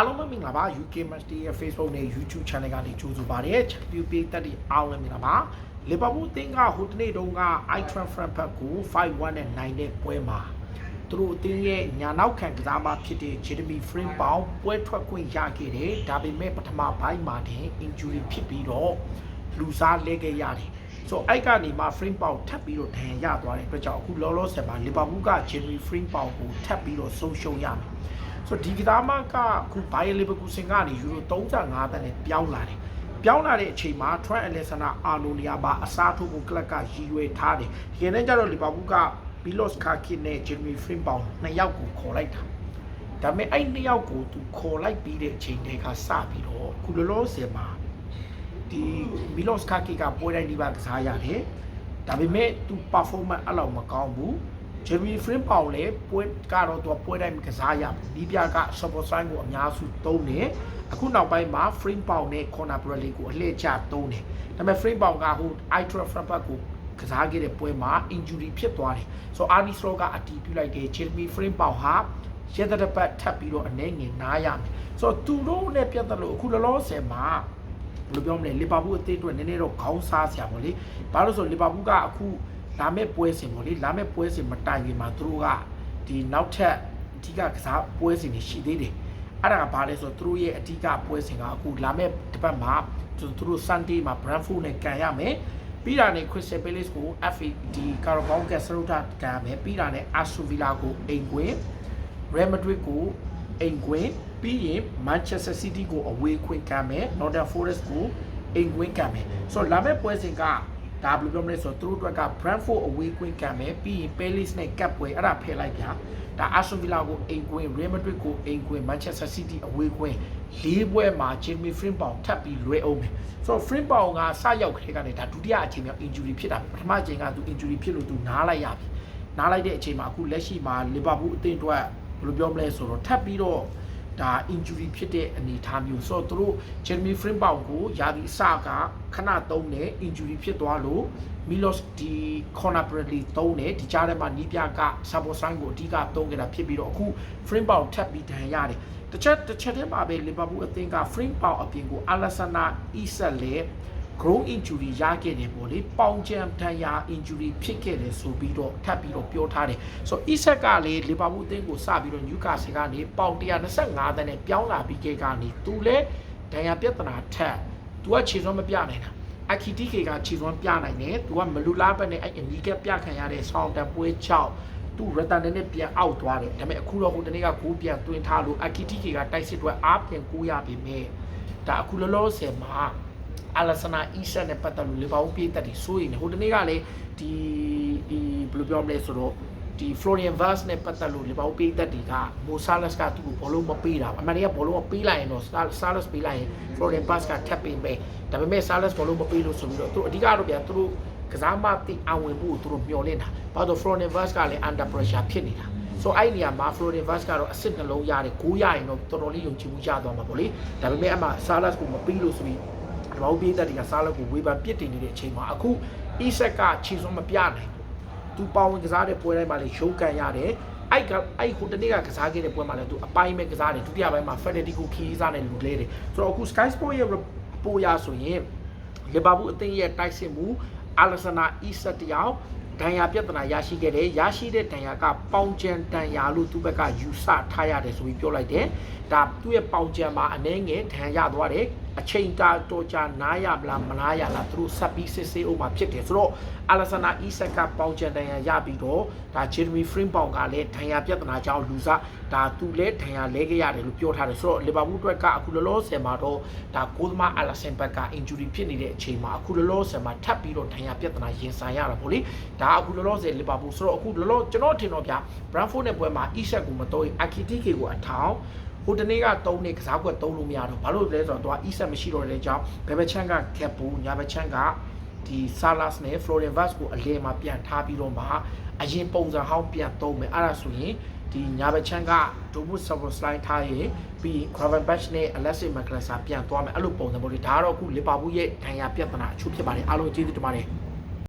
အားလုံးပဲမင်္ဂလာပါ UK Match Day ရဲ့ Facebook နဲ့ YouTube Channel ကနေကြိုဆိုပါရစေ။ Champion ပေးသက်တဲ့အားလုံးမင်္ဂလာပါ။ Liverpool အသင်းကဟိုတနေ့တုန်းက Eintracht Frankfurt ကို5-1နဲ့နိုင်တဲ့ပွဲမှာသူတို့အသင်းရဲ့ညာနောက်ခံကစားမဖြစ်တဲ့ Jeremy Frimpong ပွဲထွက်ခွင့်ရခဲ့တယ်။ဒါပေမဲ့ပထမပိုင်းမှာတင် injury ဖြစ်ပြီးတော့လူစားလဲခဲ့ရတယ်။ဆိုအဲ့ကနေမှ frame ပေါက်ထပ်ပြီးတော့ဒဏ်ရာရသွားတဲ့အတွက်ကြောင့်အခုလောလောဆယ်မှာလီဗာပူးက Jeremy frame ပေါက်ကိုထပ်ပြီးတော့ဆုံးရှုံးရမယ်။ ဆိုဒီကစားမကအခုဘိုင်ယလီဗာပူးစင်ကနေယူရို35တန်းနဲ့ပြောင်းလာတယ်။ပြောင်းလာတဲ့အချိန်မှာ Trent Alexander-Arnold နေရာမှာအစားထိုးဖို့ကလပ်ကရည်ရွယ်ထားတယ်။ဒီကနေ့ကျတော့လီဗာပူးက Milos Kerkez နဲ့ Jeremy frame ပေါက်နှစ်ယောက်ကိုခေါ်လိုက်တာ။ဒါပေမဲ့အဲ့နှစ်ယောက်ကိုသူခေါ်လိုက်ပြီးတဲ့အချိန်တည်းကစပြီးတော့အခုလောလောဆယ်မှာဒီမီလော့စ်ကာကီကပွဲတိုင်းဒီပါကစားရတယ်ဒါပေမဲ့သူ performance အဲ့လောက်မကောင်းဘူး ဂျယ်မီဖရင်ပေါင်လည်းပွဲကတော့သူပွဲတိုင်းကစားရဘူးဒီပြက support sign ကိုအများစုသုံးတယ်အခုနောက်ပိုင်းမှာ frame ပေါင်နဲ့ corner bradley ကိုအလှည့်ချသုံးတယ်ဒါပေမဲ့ frame ပေါင်ကဟို itra frankfurt ကိုကစားခဲ့တဲ့ပွဲမှာ injury ဖြစ်သွားတယ်ဆိုတော့ Arnie Slot ကအတီးပြုလိုက်တယ် Jeremy Frame ပေါင်ဟာရက်တဲ့ပတ်ထပ်ပြီးတော့အနေငယ်နားရမယ်ဆိုတော့သူတို့နဲ့ပြတ်တယ်လို့အခုလောလောဆယ်မှာဘယ်လိုပြောမလဲလီဗာပူးအသင်းအတွက်နည်းနည်းတော့ခေါင်းစားစရာပေါ့လေဘာလို့ဆိုလီဗာပူးကအခု လာမဲ့ပွဲစဉ်ပေါ့လေလာမဲ့ပွဲစဉ်မတိုင်ခင်မှာသူတို့ကဒီနောက်ထပ်အဓိကကစားပွဲစဉ်တွေရှိသေးတယ်အဲ့ဒါကဘာလဲဆိုတော့သူတို့ရဲ့အဓိကပွဲစဉ်ကအခုလာမဲ့တစ်ပတ်မှာသူတို့ Sunday မှာ Brentford နဲ့ကန်ရမယ်ပြီးတာနဲ့ Crystal Palace ကို FA ဒီ Carabao Cup စရုပ်ထကန်ရမယ်ပြီးတာနဲ့ Aston Villa ကိုအိမ်ကွင်း Real Madrid ကိုအိမ်ကွင်းပြီးရင် Manchester City ကိုအဝေးခွင့်ကမ်းမယ် Nottingham Forest ကိုအိမ်ကွင်းကမ်းမယ်ဆိုတော့လာမယ့်ပွဲစဉ်က ဒါဘယ်လိုပြောမလဲဆိုတော့သူတို့အတွက်က Brentford အဝေးခွင့်ကမ်းမယ်ပြီးရင် Palace နဲ့ Cup ပွဲအဲ့ဒါဖယ်လိုက်ဗျာဒါ Aston Villa ကိုအိမ်ကွင်း Real Madrid ကိုအိမ်ကွင်း Manchester City အဝေးခွင့်၄ပွဲမှာ Jeremy Frimpong ထပ်ပြီးလွဲအောင်မယ်ဆိုတော့ Frimpong ကစရောက်ခတဲ့ကနေဒါဒုတိယအချိန်မြောက် injury ဖြစ်တာပထမအချိန်ကသူ injury ဖြစ်လို့သူနားလိုက်ရပြီနားလိုက်တဲ့အချိန်မှာအခုလက်ရှိမှာ Liverpool အသင်းအတွက်ဘယ်လိုပြောမလဲဆိုတော့ထပ်ပြီးတော့ ဒါ injury ဖြစ်တဲ့အနေအထားမျိုးဆိုတော့သူတို့ Jeremy Frimpong ကိုယာဒီအစကခဏသုံးတယ် injury ဖြစ်သွားလို့ Milos ဒီ corner Bradley သုံးတယ်ဒီကြားထဲမှာနီးပြက Sabo Sign ကိုအဓိကသုံးခဲ့တာဖြစ်ပြီးတော့အခု Frimpong ထပ်ပြီးဒဏ်ရတယ်တစ်ချက်တစ်ချက်တည်းမှာပဲ Liverpool အသင်းက Frimpong အပြင်ကို Alexander Isak လည်း groin injury ရခဲ့တယ်ပေါ့လေပေါင်ချံတန်ရာ injury ဖြစ်ခဲ့တယ်ဆိုပြီးတော့ထပ်ပြီးတော့ပြောထားတယ်ဆိုတော့ Isak ကလေလီဗာပူးအသင်းကိုစပြီးတော့ Newcastle ကနေပေါင်125တန်းနဲ့ပြောင်းလာပြီးခဲ့ကနေသူလည်းဒဏ်ရာပြဿနာထက်သူကခြေစွမ်းမပြနိုင်တာအခီတီကေကခြေစွမ်းပြနိုင်တယ်သူကမလူလားပဲနဲ့အဲ့အနီးကပြခံရတဲ့ဆောင်းတန်ပွဲ6သူရတန်နဲ့ပြန်အောက်သွားတယ်ဒါပေမဲ့အခုတော့ဟိုတနေ့ကကိုပြန်တွင်ထားလို့အခီတီကေကတိုက်စစ်အတွက်အားပြန်ကိုရပြီမဲ့ဒါအခုလောလောဆယ်မှာ အလဆနာအီဆက်နဲ့ပတ်သက်လို့လေဘာဦးပြေးတက်ဒီဆိုရင်ဟိုတနေ့ကလေဒီဒီဘယ်လိုပြောမလဲဆိုတော့ဒီ Florian Vaz နဲ့ပတ်သက်လို့လေဘာဦးပြေးတက်ဒီကမိုဆာလက်စ်ကသူ့ကိုဘောလုံးမပေးတာအမှန်တကယ်ဘောလုံးမပေးလိုက်ရင်တော့ဆာလက်စ်ပေးလိုက်ရင် Florian Vaz ကထပ်ပေးမယ်ဒါပေမဲ့ဆာလက်စ်ဘောလုံးမပေးလို့ဆိုပြီးတော့သူအဓိကတော့ပြန်သူတို့ကစားမတိအဝင်ဖို့သူတို့မျှော်လင့်တာဘာလို့ Florian Vaz ကလည်း under pressure ဖြစ်နေတာဆိုအဲ့ဒီနေရာမှာ Florian Vaz ကတော့အစ်စ်နှလုံးရတယ်ဂိုးရရင်တော့တော်တော်လေးယုံကြည်မှုရသွားမှာပေါ့လေဒါပေမဲ့အမှဆာလက်စ်ကိုမပေးလို့ဆိုပြီး ဒီမောင်ပြေးတက်တွေကစားလက်ကိုဝေဖန်ပြစ်တင်နေတဲ့အချိန်မှာအခုအီဆက်ကခြေစွမ်းမပြနိုင်ဘူး။သူပါဝင်ကစားတဲ့ပွဲတိုင်းမှာလည်းရုံးကန်ရတယ်။အဲ့ကအဲ့ဟိုတနေ့ကကစားခဲ့တဲ့ပွဲမှာလည်းသူအပိုင်းပဲကစားတယ်ဒုတိယပိုင်းမှာ Federico Chiesa နဲ့လူလဲတယ်။ဆိုတော့အခု Sky Sport ရဲ့ပိုရဆိုရင်လီဗာပူးအသင်းရဲ့တိုက်စစ်မှုအာလက်ဆန်နာအီဆက်တယောက်ဒဏ်ရာပြဿနာရရှိခဲ့တယ်ရရှိတဲ့ဒဏ်ရာကပေါင်ကျန်ဒဏ်ရာလို့သူ့ဘက်ကယူဆထားရတယ်ဆိုပြီးပြောလိုက်တယ်ဒါသူ့ရဲ့ပေါင်ကျန်မှာအနှဲငယ်ဒဏ်ရာရသွားတယ် အချိန်တာတော်ကြာနားရမလားမနားရလားသူတို့ဆက်ပြီးစစ်ဆေးအောင်မှာဖြစ်တယ်ဆိုတော့အာလက်ဆန်နာအီဆက်ကပေါင်ကျန်ဒဏ်ရာရပြီးတော့ဒါဂျေရမီဖရင်ပေါင်ကလည်းဒဏ်ရာပြဿနာကြောင့်လူစားဒါသူလည်းဒဏ်ရာလဲခဲ့ရတယ်လို့ပြောထားတယ်ဆိုတော့လီဗာပူးအတွက်ကအခုလောလောဆယ်မှာတော့ဒါကိုသမားအာလက်ဆန်ဘက်က injury ဖြစ်နေတဲ့အချိန်မှာအခုလောလောဆယ်မှာထပ်ပြီးတော့ဒဏ်ရာပြဿနာရင်ဆိုင်ရတာပေါ့လေဒါအခုလောလောဆယ်လီဗာပူးဆိုတော့အခုလောလောကျွန်တော်ထင်တော့ဗျာ Brentford နဲ့ပွဲမှာ Isak ကိုမတော့ရင် Akitike ကိုအထောင် ဟိုတနေ့က3နေကစားကွက်3လို့မရတော့ဘာလို့လဲဆိုတော့သူက Isak မရှိတော့တဲ့အကြောင်းဘယ်ဘက်ချန်က Cap ဘူးညာဘက်ချန်ကဒီ Salas နဲ့ Florian Vaz ကိုအလဲမှာပြန်ထားပြီးတော့မှအရင်ပုံစံဟောင်းပြန်သုံးမယ်အဲ့ဒါဆိုရင်ဒီညာဘက်ချန်က Domus Szoboszlai ထားရင်ပြီး Gravenberch နဲ့ Alexis McAllister ပြန်သွားမယ်အဲ့လိုပုံစံပေါ့လေဒါကတော့အခု Liverpool ရဲ့ဒဏ်ရာပြဿနာအချို့ဖြစ်ပါတယ်အားလုံးကျေးဇူးတင်ပါတယ်